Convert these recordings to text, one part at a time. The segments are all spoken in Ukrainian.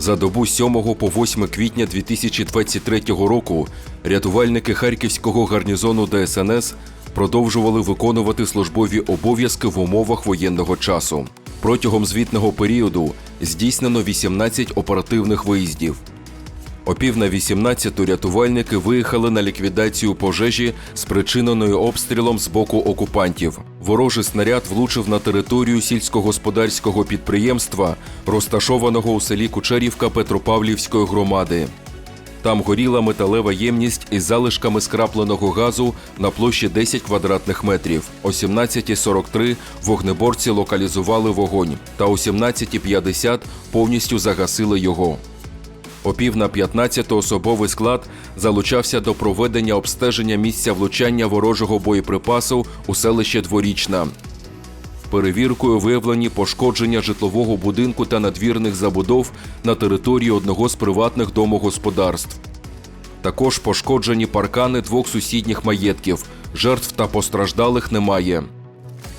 За добу з 7 по 8 квітня 2023 року рятувальники Харківського гарнізону ДСНС продовжували виконувати службові обов'язки в умовах воєнного часу. Протягом звітного періоду здійснено 18 оперативних виїздів. О пів на 18 рятувальники виїхали на ліквідацію пожежі, спричиненої обстрілом з боку окупантів. Ворожий снаряд влучив на територію сільськогосподарського підприємства, розташованого у селі Кучерівка Петропавлівської громади. Там горіла металева ємність із залишками скрапленого газу на площі 10 квадратних метрів. О 17.43 вогнеборці локалізували вогонь, та о 17.50 повністю загасили його. О пів на 15 особовий склад залучався до проведення обстеження місця влучання ворожого боєприпасу у селище Дворічна. Перевіркою виявлені пошкодження житлового будинку та надвірних забудов на території одного з приватних домогосподарств. Також пошкоджені паркани двох сусідніх маєтків. Жертв та постраждалих немає.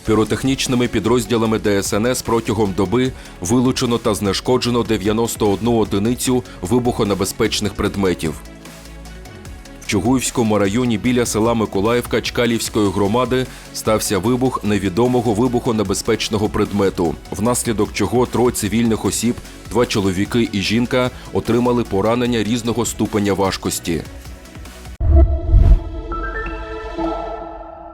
Піротехнічними підрозділами ДСНС протягом доби вилучено та знешкоджено 91 одиницю вибухонебезпечних предметів. В Чугуївському районі біля села Миколаївка Чкалівської громади стався вибух невідомого вибухонебезпечного предмету, внаслідок чого троє цивільних осіб, два чоловіки і жінка отримали поранення різного ступеня важкості.